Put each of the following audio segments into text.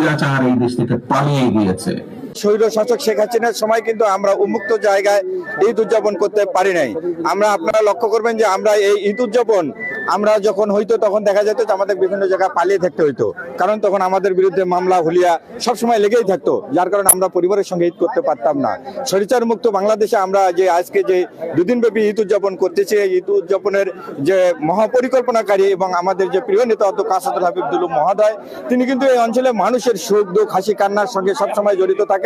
স্বৈরাচার এই দেশ থেকে পালিয়ে গিয়েছে। স্বৈর শাসক শেখ হাসিনার সময় কিন্তু আমরা উন্মুক্ত জায়গায় ঈদ উদযাপন করতে পারি নাই। আমরা আপনারা লক্ষ্য করবেন যে আমরা এই ঈদ উদযাপন আমরা যখন হইতো তখন দেখা যেত যে আমাদের বিভিন্ন জায়গায় পালিয়ে থাকতে হইতো। কারণ তখন আমাদের বিরুদ্ধে মামলা, হুলিয়া সবসময় লেগেই থাকতো। যার কারণে আমরা পরিবারের সঙ্গে ঈদ করতে পারতাম না। সরিচার মুক্ত বাংলাদেশে আমরা যে আজকে যে দুদিন ব্যাপী ঈদ উদযাপন করতেছি, এই ঈদ উদযাপনের যে মহাপরিকল্পনাকারী এবং আমাদের যে প্রিয় নেতা অধ্যক্ষ হাবিবুল মহোদয়, তিনি কিন্তু এই অঞ্চলে মানুষের সুখ দুঃখ, হাসি, কান্নার সঙ্গে সবসময় জড়িত থাকেন।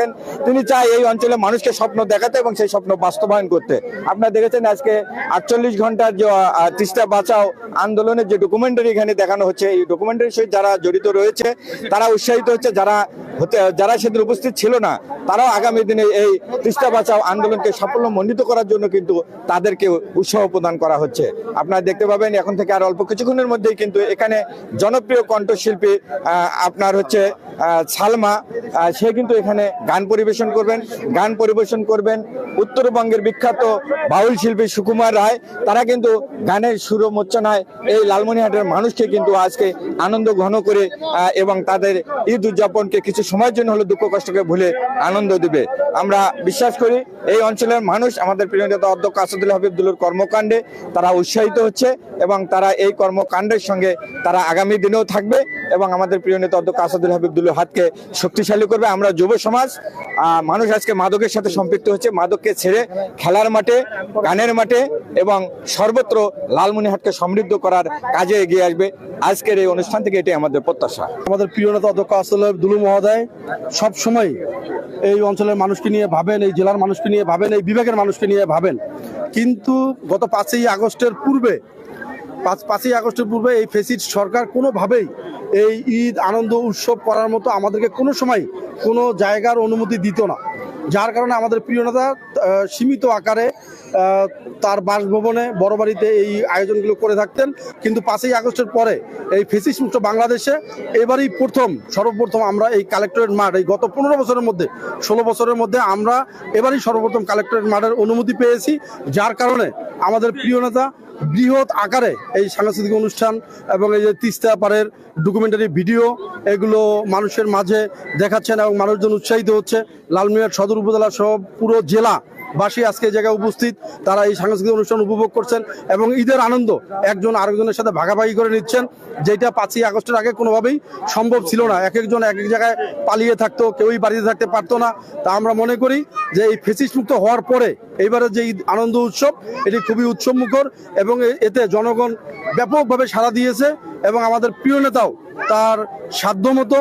তিনি চায় এই অঞ্চলে মানুষকে স্বপ্ন দেখাতে এবং সেই স্বপ্ন বাস্তবায়ন করতে। আপনারা দেখেছেন আজকে আটচল্লিশ ঘণ্টার যে তিস্তা বাঁচাও আন্দোলনের যে ডকুমেন্টারি এখানে দেখানো হচ্ছে, এই ডকুমেন্টারির সহিত যারা জড়িত রয়েছে, তারা উৎসাহিত হচ্ছে যারা হতে, যারা সেদিন উপস্থিত ছিল না, তারাও আগামী দিনে এই তিস্তা বাঁচাও আন্দোলনকে সাফল্য মণ্ডিত করার জন্য কিন্তু তাদেরকে উৎসাহ প্রদান করা হচ্ছে। আপনারা দেখতে পাবেন, এখন থেকে আর অল্প কিছুক্ষণের মধ্যেই কিন্তু এখানে জনপ্রিয় কণ্ঠশিল্পী আপনার হচ্ছে সালমা সে কিন্তু এখানে গান পরিবেশন করবেন, গান পরিবেশন করবেন। উত্তরবঙ্গের বিখ্যাত বাউল শিল্পী সুকুমার রায়, তারা কিন্তু গানের সুরমোচ্চনায় এই লালমনিহাটের মানুষকে কিন্তু আজকে আনন্দ ঘন করে এবং তাদের ঈদ উদযাপনকে কিছু সময়ের জন্য হলো দুঃখ কষ্টকে ভুলে আনন্দ দিবে। আমরা বিশ্বাস করি, এই অঞ্চলের মানুষ আমাদের প্রিয় নেতা অধ্যক্ষ আসাদুল হাবিবদুল্লোর কর্মকাণ্ডে তারা উৎসাহিত হচ্ছে, এবং তারা এই কর্মকাণ্ডের সঙ্গে তারা আগামী দিনেও থাকবে। এবং আমাদের প্রিয় নেতা অধ্যক্ষ আসাদুল হাবিবদুল্লোর হাতকে শক্তিশালী করবে। আমরা যুব সমাজ মানুষ আজকে মাদকের সাথে সম্পৃক্ত হচ্ছে। মাদককে ছেড়ে খেলার মাঠে, গানের মাঠে এবং সর্বত্র লালমনিহাটকে সমৃদ্ধ করার কাজে এগিয়ে আসবে। আজকের এই অনুষ্ঠান থেকে এটাই আমাদের প্রত্যাশা। আমাদের প্রিয় নেতা অধ্যক্ষ আসলে দুলু মহোদয় সব সময় এই অঞ্চলের মানুষকে নিয়ে ভাবেন, এই জেলার মানুষকে নিয়ে ভাবেন, এই বিভাগের মানুষকে নিয়ে ভাবেন। কিন্তু গত পাঁচই আগস্টের পূর্বে পাঁচ পাঁচই আগস্টের পূর্বে এই ফেসিড সরকার কোনোভাবেই এই ঈদ, আনন্দ, উৎসব করার মতো আমাদেরকে কোনো সময় কোনো জায়গার অনুমতি দিত না। যার কারণে আমাদের প্রিয় নেতা সীমিত আকারে তার বাসভবনে, বড় বাড়িতে এই আয়োজনগুলো করে থাকতেন। কিন্তু পাঁচই আগস্টের পরে এই ফেসিস মুক্ত বাংলাদেশে এবারই প্রথম, সর্বপ্রথম আমরা এই কালেক্টরেট মাঠ, এই গত পনেরো বছরের মধ্যে, ষোলো বছরের মধ্যে আমরা এবারই সর্বপ্রথম কালেক্টরেট মাঠের অনুমতি পেয়েছি। যার কারণে আমাদের প্রিয় নেতা বৃহৎ আকারে এই সাংস্কৃতিক অনুষ্ঠান এবং এই যে তিস্তা পাড়ের ডকুমেন্টারি ভিডিও এগুলো মানুষের মাঝে দেখাচ্ছেন এবং মানুষজন উৎসাহিত হচ্ছে। লালমিয়ার সদর উপজেলা সহ পুরো জেলা বাসী আজকে এই জায়গায় উপস্থিত, তারা এই সাংস্কৃতিক অনুষ্ঠান উপভোগ করছেন এবং ঈদের আনন্দ একজন আরেকজনের সাথে ভাগাভাগি করে নিচ্ছেন, যেটা পাঁচই আগস্টের আগে কোনোভাবেই সম্ভব ছিল না। এক একজন এক এক জায়গায় পালিয়ে থাকতো, কেউই বাড়িতে থাকতে পারতো না। তা আমরা মনে করি যে এই ফেসিস মুক্ত হওয়ার পরে এইবারের যে ঈদ আনন্দ উৎসব, এটি খুবই উৎসব মুখর এবং এতে জনগণ ব্যাপকভাবে সাড়া দিয়েছে এবং আমাদের প্রিয় নেতাও তার সাধ্যমতো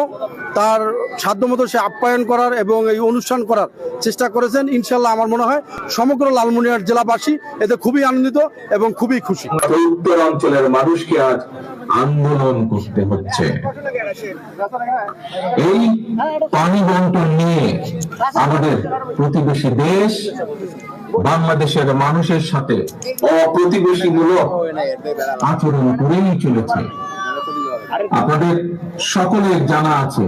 তার সাধ্যমতো সে আপ্যায়ন করার এবং এই অনুষ্ঠান করার চেষ্টা করেছেন। ইনশাল্লাহ আমার মনে হয় সমগ্র লালমনিরহাট জেলাবাসী এতে খুবই আনন্দিত এবং খুবই খুশি। উত্তর অঞ্চলের মানুষকে আজ আন্দোলন করতে হচ্ছে। এই পানি বন্টন নিয়ে আমাদের প্রতিবেশী দেশ, বাংলাদেশের মানুষের সাথে অপ্রতিবেশীমূলক আচরণ করেই চলেছে। আপনাদের সকলের জানা আছে,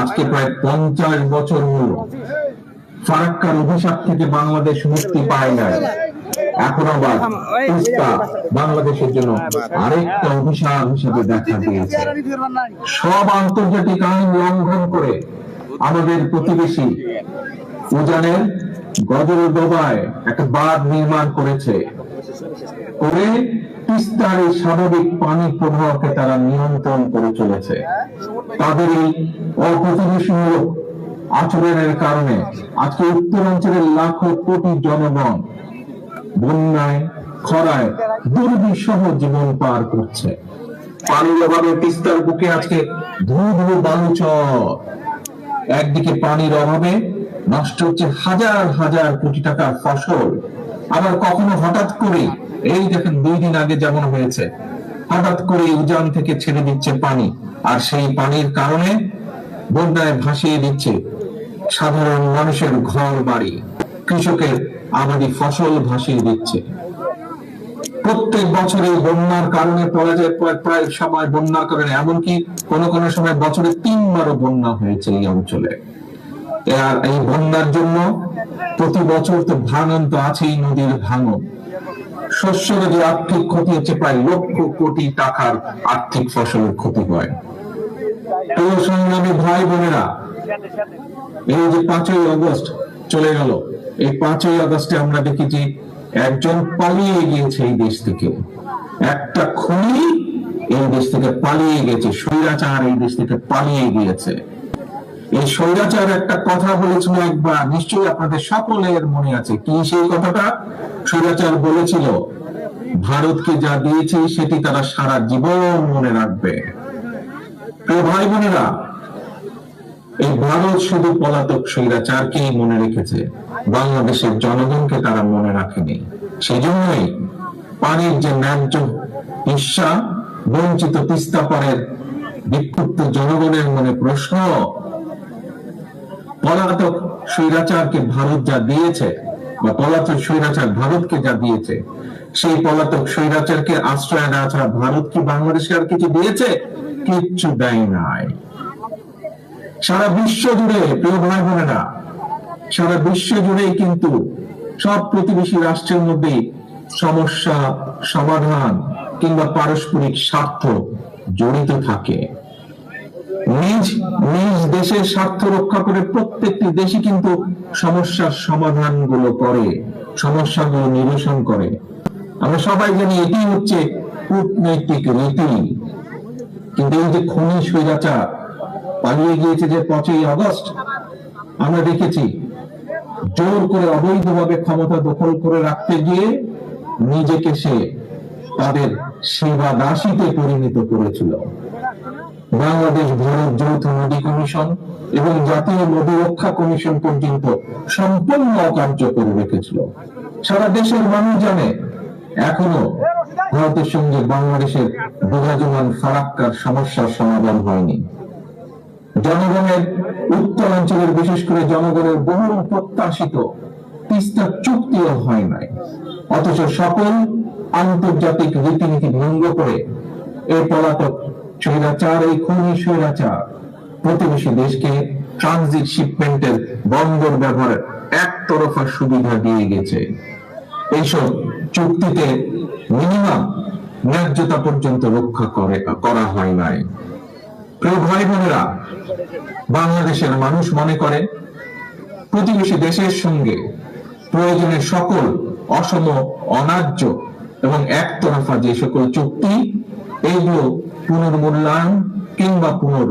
আজকে প্রায় পঞ্চাশ বছর হলো। ফারাক্কার অভিশাপ থেকে বাংলাদেশ মুক্তি পায় নাই। এখন আবার তিস্তা বাংলাদেশের জন্য আরেকটা অভিশাপ হিসেবে দেখা দিয়েছে। সব আন্তর্জাতিক আইন লঙ্ঘন করে আমাদের প্রতিবেশী উজানের গজর ডোবায় একটা বাঁধ নির্মাণ করেছে। করে তিস্তার স্বাভাবিক পানি প্রবাহকে তারা নিয়ন্ত্রণ করে চলেছে। তাদের এই অপ্রতিবেশীমূলক আচরণের কারণে আজকে উত্তরাঞ্চলের লাখো কোটি জনগণ বন্যায়, খরায় দুর্বিষহ জীবন পার করছে। পানির অভাবে তিস্তার বুকে আজকে ধু ধু বালুচর। একদিকে পানির অভাবে নষ্ট হচ্ছে হাজার হাজার কোটি টাকার ফসল। আবার কখনো হঠাৎ করে এই দেখেন দুই দিন আগে যেমন হয়েছে, হঠাৎ করে উজান থেকে ছেড়ে দিচ্ছে পানি, আর সেই পানির কারণে বন্যায় ভাসিয়ে দিচ্ছে সাধারণ মানুষের ঘর বাড়ি, কৃষকের আবাদি ফসল ভাসিয়ে দিচ্ছে। প্রত্যেক বছরে বন্যার কারণে পরাজয় প্রায় প্রায় সময় বন্যার কারণে এমনকি কোন কোন সময় বছরে তিনবারও বন্যা হয়েছে এই অঞ্চলে। এই বন্যার জন্য প্রতি বছর তো ভাঙন তো আছেই, নদীর ভাঙন। শস্যের যে আর্থিক ক্ষতি হচ্ছে, প্রায় লক্ষ কোটি টাকার আর্থিক ফসলের ক্ষতি হয়। প্রিয় সংগ্রামী ভাই বোনেরা, এই যে পাঁচই আগস্ট চলে গেল, এই পাঁচই আগস্টে আমরা দেখেছি একজন পালিয়ে গিয়েছে এই দেশ থেকে। একটা খুনি এই দেশ থেকে পালিয়ে গেছে, স্বৈরাচার এই দেশ থেকে পালিয়ে গিয়েছে। এই স্বৈরাচার একটা কথা বলেছিল একবার, নিশ্চয়ই আপনাদের সকলের মনে আছে। কি সেই কথাটা? স্বৈরাচার বলেছিল, ভারতকে যা দিয়েছে সেটি তারা সারা জীবন মনে রাখবে। ভাই বোনেরা, এই ভারত শুধু পলাতক স্বৈরাচারকেই মনে রেখেছে, বাংলাদেশের জনগণকে তারা মনে রাখেনি। সেই জন্যই পানির যে ন্যায্য ঈর্ষা বঞ্চিত তিস্তা পারের বিক্ষুব্ধ জনগণের মনে প্রশ্ন পলাতক স্বৈরাচারকে ভারত যা দিয়েছে, বা পলাতক স্বৈরাচার ভারতকে যা দিয়েছে, সেই পলাতক স্বৈরাচারকে আশ্রয় দেওয়া ছাড়া ভারত কি বাংলাদেশকে আর কিছু দিয়েছে? কিচ্ছু দেয় নাই। সারা বিশ্ব জুড়ে, প্রিয় ভাই বোনেরা, সারা বিশ্ব জুড়েই কিন্তু সব প্রতিবেশী রাষ্ট্রের মধ্যে সমস্যা, সমাধান কিংবা পারস্পরিক স্বার্থ জড়িত থাকে। নিজ নিজ দেশের স্বার্থ রক্ষা করে প্রত্যেকটি দেশই কিন্তু সমস্যার সমাধানগুলো করে, সমস্যাগুলো নিরসন করে। আমরা সবাই জানি এটি হচ্ছে কূটনৈতিক রীতি। কিন্তু এই যে খনি স্বৈরাচার পালিয়ে গিয়েছে যে পাঁচই আগস্ট, আমরা দেখেছি জোর করে অবৈধভাবে ক্ষমতা দখল করে রাখতে গিয়ে নিজেকে সে তাদের সেবা দাসীতে পরিণত করেছিল। বাংলাদেশ ভারত যৌথ নদী কমিশন এবং জাতীয় নদী রক্ষা কমিশন পর্যন্ত সম্পূর্ণ অকার্য করে রেখেছিল। সারা দেশের মানুষ জানে, এখনও ভারতের সঙ্গে বাংলাদেশের বিরাজমান ফারাক্কার সমস্যার সমাধান হয়নি। জনগণের উত্তরাঞ্চলের, বিশেষ করে জনগণের বহু প্রত্যাশিত তিস্তা চুক্তিও হয় নাই। অথচ সকল আন্তর্জাতিক রীতিনীতি ভঙ্গ করে এই পলাতক স্বৈরাচার এই খুনি স্বৈরাচার প্রতিবেশী দেশকে ট্রানজিট শিপমেন্টের বন্দর ব্যবহারের একতরফা সুবিধা দিয়ে গেছে। এইসব চুক্তিতে মিনিমাম ন্যায্যতা পর্যন্ত রক্ষা করে, করা হয় নাই। প্রিয় ভাই বোনেরা বাংলাদেশের মানুষ মনে করে, প্রতিবেশী দেশের সঙ্গে প্রয়োজনের সকল অসম, অনার্য এবং একতরফা যে সকল চুক্তি, এইগুলো পুনর্মূল্যায়ন কিংবা পুনর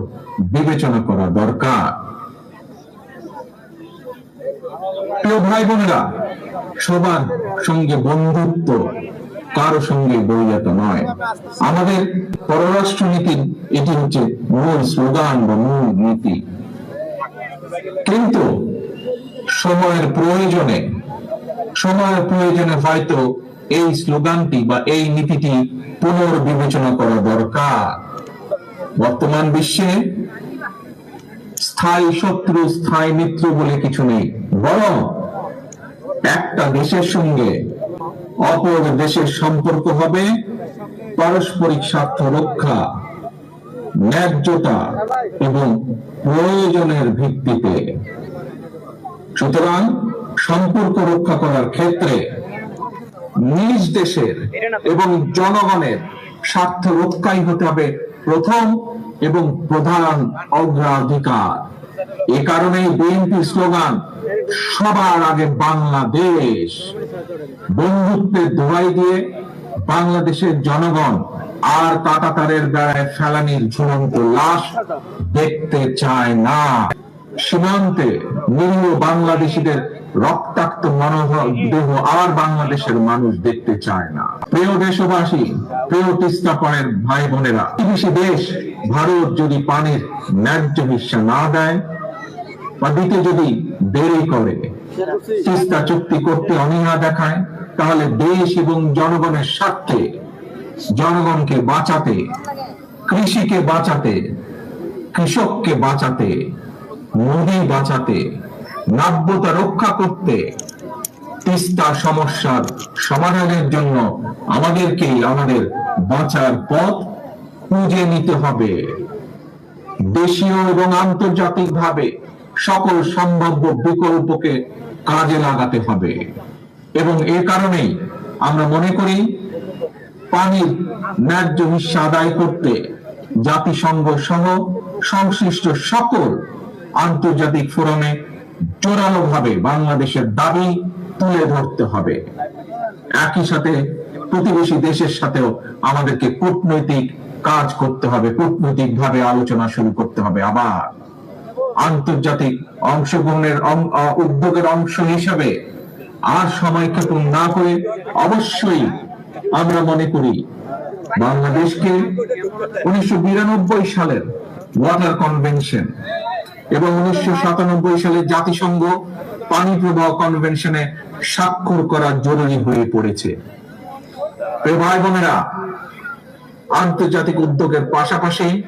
বিবেচনা করা দরকার। প্রিয় ভাই বোনেরা সবার সঙ্গে বন্ধুত্ব কারও সঙ্গে বৈয়ত নয়। আমাদের পররাষ্ট্র নীতির এটি হচ্ছে মূল স্লোগান বা মূল নীতি। কিন্তু সময়ের প্রয়োজনে সময়ের প্রয়োজনে হয়তো এই স্লোগানটি বা এই নীতিটি পুনর্বিবেচনা করা দরকার। বর্তমান বিশ্বে স্থায়ী শত্রু, স্থায়ী মিত্র বলে কিছু নেই। বরং একটা দেশের সঙ্গে অপর দেশের সম্পর্ক হবে, পারস্পরিক স্বার্থ রক্ষা, ন্যায্যতা এবং প্রয়োজনের ভিত্তিতে। সুতরাং সম্পর্ক রক্ষা করার ক্ষেত্রে নিজ দেশের এবং জনগণের স্বার্থ রক্ষাই হতে হবে প্রথম এবং প্রধান অগ্রাধিকার। এ কারণেই বিএনপি স্লোগান, সবার আগে বাংলাদেশ। বন্ধুত্বের দোহাই দিয়ে বাংলাদেশের জনগণ আর কাটাতারের বেড়ায় ফেলানির ঝুলন্ত লাশ দেখতে চায় না। সীমান্তে নিরীহ বাংলাদেশিদের রক্তাক্ত মনোভাব দেহ আর বাংলাদেশের মানুষ দেখতে চায় না। প্রিয় দেশবাসী প্রিয় তিস্তা পাড়ের ভাই বোনেরা প্রতিবেশী দেশ ভারত যদি পানির ন্যায্য হিস্সা না দেয় বা দিতে যদি দেরি করে তিস্তা চুক্তি করতে অনীহা দেখায় তাহলে দেশ এবং জনগণের স্বার্থে জনগণকে বাঁচাতে কৃষিকে বাঁচাতে কৃষককে বাঁচাতে নদী বাঁচাতে নাব্যতা রক্ষা করতে তিস্তা সমস্যার সমাধানের জন্য আমাদেরকেই আমাদের বাঁচার পথ খুঁজে নিতে হবে। দেশীয় এবং আন্তর্জাতিক ভাবে সকল সম্ভাব্য বিকল্পকে কাজে লাগাতে হবে এবং এ কারণেই আমরা মনে করি পানির ন্যায্য হিস্সা আদায় করতে জাতিসংঘ সহ সংশ্লিষ্ট সকল আন্তর্জাতিক ফোরামে জোরালো ভাবে বাংলাদেশের দাবি তুলে ধরতে হবে। একই সাথে প্রতিবেশী দেশের সাথেও আমাদেরকে কূটনৈতিক কাজ করতে হবে কূটনৈতিক ভাবে আলোচনা শুরু করতে হবে আবার। আন্তর্জাতিক অংশগ্রহণের উদ্যোগের অংশ হিসাবে আর সময় ক্ষেপণ না করে অবশ্যই আমরা মনে করি বাংলাদেশকে উনিশশো বিরানব্বই সালের ওয়াটার কনভেনশন এবং উনিশশো সাতানব্বই সালে জাতিসংঘ পানি প্রবাহ কনভেনশনে স্বাক্ষর করা জরুরি হয়ে পড়েছে। ভাই বোনেরা, আন্তর্জাতিক উদ্যোগের পাশাপাশি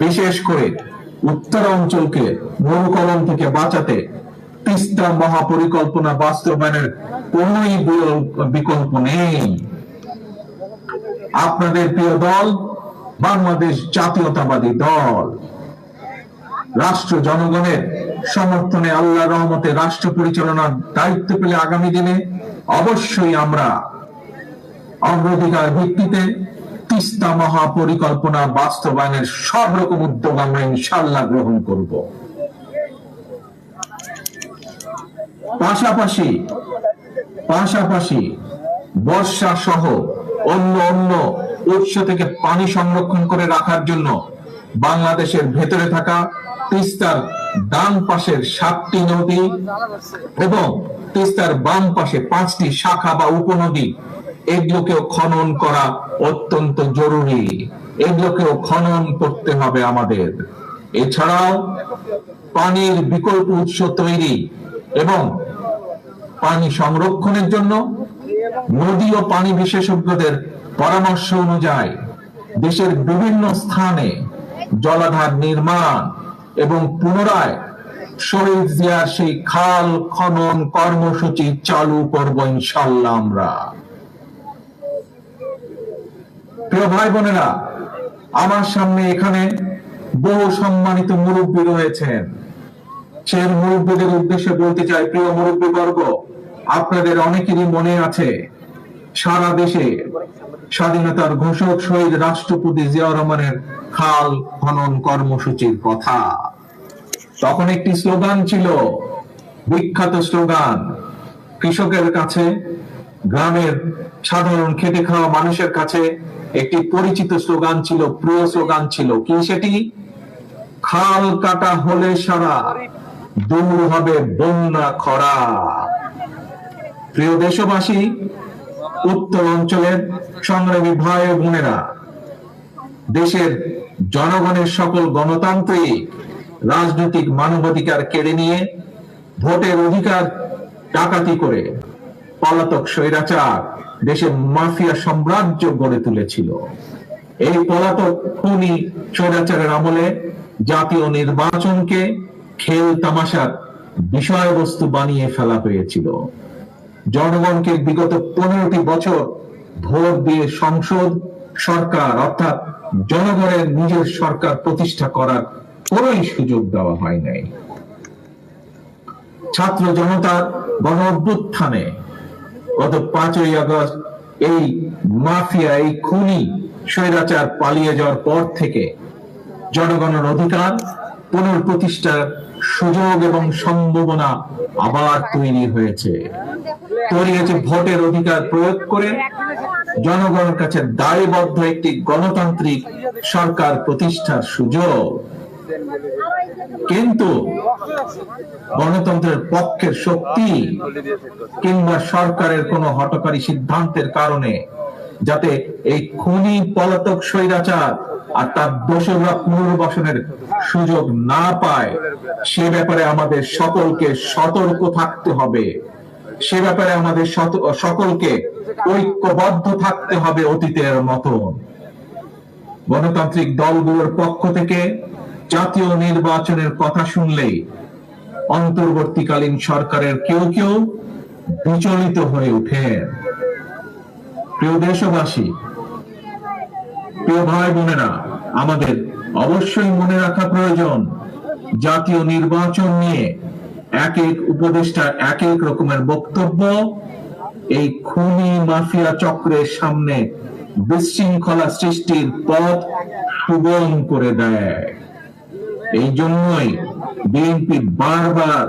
বিশেষ করে উত্তর অঞ্চলকে মরুকলম থেকে বাঁচাতে তিস্তা মহাপরিকল্পনা বাস্তবায়নের বিকল্প- বিকল্প নেই। আপনাদের প্রিয় দল, বাংলাদেশ জাতীয়তাবাদী দল। রাষ্ট্র জনগণের সমর্থনে আল্লাহ রহমতে রাষ্ট্র পরিচালনার দায়িত্ব পেলে আগামী দিনে অবশ্যই আমরা অগ্রাধিকার ভিত্তিতে তিস্তা মহাপরিকল্পনা বাস্তবায়নের সব রকম উদ্যোগ আমরা ইনশাল্লাহ গ্রহণ করব। পাশাপাশি পাশাপাশি বর্ষা সহ অন্য অন্য উৎস থেকে পানি সংরক্ষণ করে রাখার জন্য বাংলাদেশের ভেতরে থাকা তিস্তার ডান পাশের সাতটি নদী এবং তিস্তার বাম পাশে পাঁচটি শাখা বা উপনদী, এগুলোকেও খনন করা অত্যন্ত জরুরি। এগুলোকেও খনন করতে হবে আমাদের। এছাড়াও পানির বিকল্প উৎস তৈরি এবং পানি সংরক্ষণের জন্য নদী ও পানি বিশেষজ্ঞদের পরামর্শ অনুযায়ী দেশের বিভিন্ন স্থানে জলাধার নির্মাণ এবং পুনরায় শহীদ জিয়ার সেই খাল খনন কর্মসূচি চালু করব ইনশাল্লাহ আমরা। প্রিয় ভাই বোনেরা, আমার সামনে এখানে বহু সম্মানিত মুরব্বী রয়েছেন। সেই মুরব্বীদের উদ্দেশ্যে বলতে চাই, প্রিয় মুরব্বী বর্গ আপনাদের অনেকেরই মনে আছে সারা দেশে স্বাধীনতার ঘোষক শহীদ রাষ্ট্রপতি জিয়াউর রহমানের খাল খনন কর্মসূচির কথা। তখন একটি স্লোগান ছিল, বিখ্যাত স্লোগান, কৃষকের কাছে, গ্রামের সাধারণ খেটে খাওয়া মানুষের কাছে একটি পরিচিত স্লোগান ছিল, প্রিয় স্লোগান ছিল কি সেটি? খাল কাটা হলে সারা, দূর হবে বন্যা খরা। প্রিয় দেশবাসী উত্তর অঞ্চলের সংগ্রামী ভাই ও বোনেরা, দেশের জনগণের সকল গণতান্ত্রিক, রাজনৈতিক মানবাধিকার কেড়ে নিয়ে ভোটের অধিকার ডাকাতি করে পলাতক স্বৈরাচার দেশে মাফিয়া সাম্রাজ্য গড়ে তুলেছিল। এই পলাতক খুনি স্বৈরাচারের আমলে জাতীয় নির্বাচনকে খেল তামাশার বিষয়বস্তু বানিয়ে ফেলা হয়েছিল। জনগণকে বিগত পনেরোটি বছর ভোট দিয়ে সংসদ সরকার অর্থাৎ জনগণের নিজের সরকার প্রতিষ্ঠা করার কোনোই সুযোগ দেওয়া হয় নাই। ছাত্র জনতার গণ অভ্যুত্থানে গত পাঁচই আগস্ট এই মাফিয়া, এই খুনি স্বৈরাচার পালিয়ে যাওয়ার পর থেকে জনগণের অধিকার পুনঃপ্রতিষ্ঠার সুযোগ এবং সম্ভাবনা আবার তৈরি হয়েছে। তৈরি হয়েছে ভোটের অধিকার প্রয়োগ করে জনগণের কাছে দায়বদ্ধ একটি গণতান্ত্রিক সরকার প্রতিষ্ঠার সুযোগ। কিন্তু গণতন্ত্রের পক্ষের শক্তি কিংবা সরকারের কোন হটকারী সিদ্ধান্তের কারণে যাতে এই খুনি পলাতক স্বৈরাচার আর তার দোষরা পুনর্বাসনের সুযোগ না পায়, সে ব্যাপারে আমাদের সকলকে সতর্ক থাকতে হবে। সে ব্যাপারে আমাদের সকলকে ঐক্যবদ্ধ থাকতে হবে অতীতের মতন গণতান্ত্রিক দলগুলোর পক্ষ থেকে জাতীয় নির্বাচনের কথা শুনলেই অন্তর্বর্তীকালীন সরকারের কেউ কেউ বিচলিত হয়ে ওঠেন। প্রিয় দেশবাসী, প্রিয় ভাই বোনেরা, আমাদের অবশ্যই মনে রাখা প্রয়োজন, জাতীয় নির্বাচন নিয়ে এক এক উপদেষ্টা এক এক রকমের বক্তব্য, এই খুনি মাফিয়া চক্রের সামনে বিশৃঙ্খলা সৃষ্টির পথ সুগম করে দেয়। এই জন্যই বিএনপি বারবার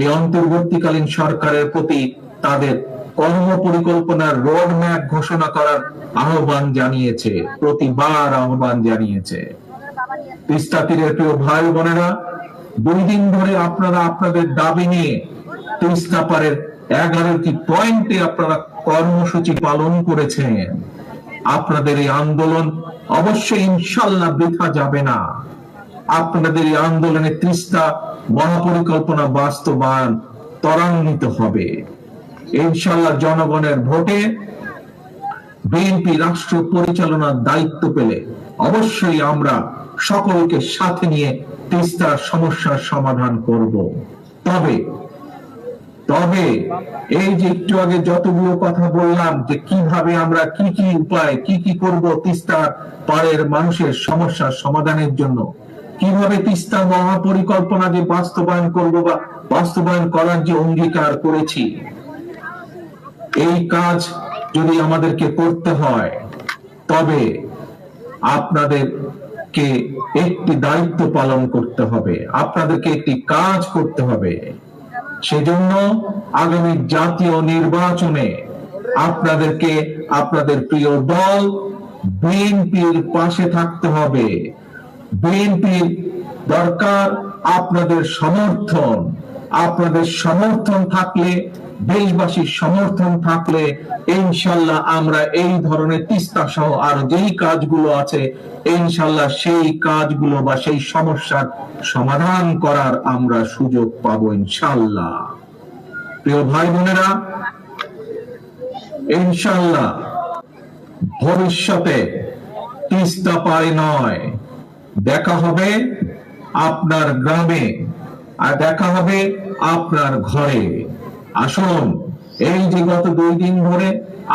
এই অন্তর্বর্তীকালীন সরকারের প্রতি তাদের কর্ম পরিকল্পনার রোড ম্যাপ ঘোষণা করার আহ্বান জানিয়েছে, প্রতিবার আহ্বান জানিয়েছে। ভাই বোনেরা, দুই দিন ধরে আপনারা আপনাদের দাবি নিয়ে এগারোটি পয়েন্টে আপনারা কর্মসূচি পালন করেছেন। আপনাদের এই আন্দোলন অবশ্যই ইনশাল্লাহ বৃথা যাবে না। আপনাদের এই আন্দোলনে তিস্তা মহাপরিকল্পনা বাস্তবায়ন ত্বরান্বিত হবে। ইনশাল্লাহ জনগণের ভোটে বিএনপি রাষ্ট্র পরিচালনার দায়িত্ব পেলে অবশ্যই আমরা সকলকে সাথে নিয়ে তিস্তার সমস্যার সমাধান করব। তবে তবে এই যে একটু আগে যতগুলো কথা বললাম যে কীভাবে আমরা কি কি উপায়, কি কি করব তিস্তার পাড়ের মানুষের সমস্যার সমাধানের জন্য, কীভাবে তিস্তা মহাপরিকল্পনা যে বাস্তবায়ন করব বা বাস্তবায়ন করার যে অঙ্গীকার করেছি এই কাজ যদি আমাদেরকে করতে হয়, তবে আপনাদেরকে একটি দায়িত্ব পালন করতে হবে, আপনাদেরকে একটি কাজ করতে হবে। সেজন্য আগামী জাতীয় নির্বাচনে আপনাদেরকে আপনাদের প্রিয় দল বিএনপির পাশে থাকতে হবে। বিএনপির দরকার আপনাদের সমর্থন আপনাদের সমর্থন থাকলে দেশবাসীর সমর্থন থাকলে ইনশাল্লাহ আমরা এই ধরনের তিস্তা সহ আর যেই কাজগুলো আছে, ইনশাল্লাহ সেই কাজগুলো বা সেই সমস্যার সমাধান করার আমরা সুযোগ পাবো ইনশাল্লাহ। প্রিয় ভাই বোনেরা, ইনশাল্লাহ ভবিষ্যতে তিস্তা পারে নয়। দেখা হবে আপনার গ্রামে আর দেখা হবে আপনার ঘরে। আসুন। এই যে গত দুই দিন ধরে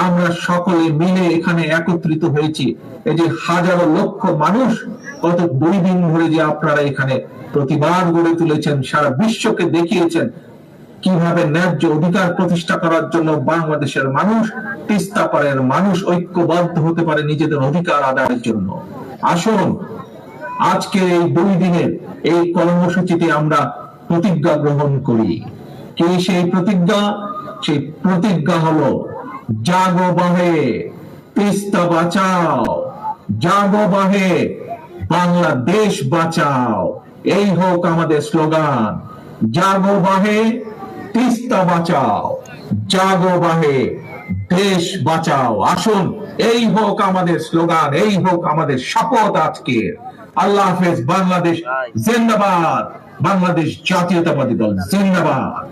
আমরা সকলে মিলে এখানে একত্রিত হয়েছি, এই যে হাজারো লক্ষ মানুষ গত দুই দিন ধরে যে আপনারা এখানে প্রতিবাদ গড়ে তুলেছেন, সারা বিশ্বকে দেখিয়েছেন, কীভাবে ন্যায্য অধিকার প্রতিষ্ঠা করার জন্য বাংলাদেশের মানুষ, তিস্তা পাড়ের মানুষ ঐক্যবদ্ধ হতে পারে নিজেদের অধিকার আদায়ের জন্য। আসুন আজকে এই দুই দিনের এই কর্মসূচিতে আমরা প্রতিজ্ঞা গ্রহণ করি। কি সেই প্রতিজ্ঞা? সেই প্রতিজ্ঞা হলো, জাগো বাহে, তিস্তা বাঁচাও, জাগো বাহে, বাংলাদেশ বাঁচাও। এই হোক আমাদের স্লোগান, জাগো বাহে, তিস্তা বাঁচাও, জাগো বাহে, দেশ বাঁচাও। আসুন, এই হোক আমাদের স্লোগান, এই হোক আমাদের শপথ আজকে আল্লাহ হাফেজ, বাংলাদেশ জিন্দাবাদ, বাংলাদেশ জাতীয়তাবাদী দল জিন্দাবাদ।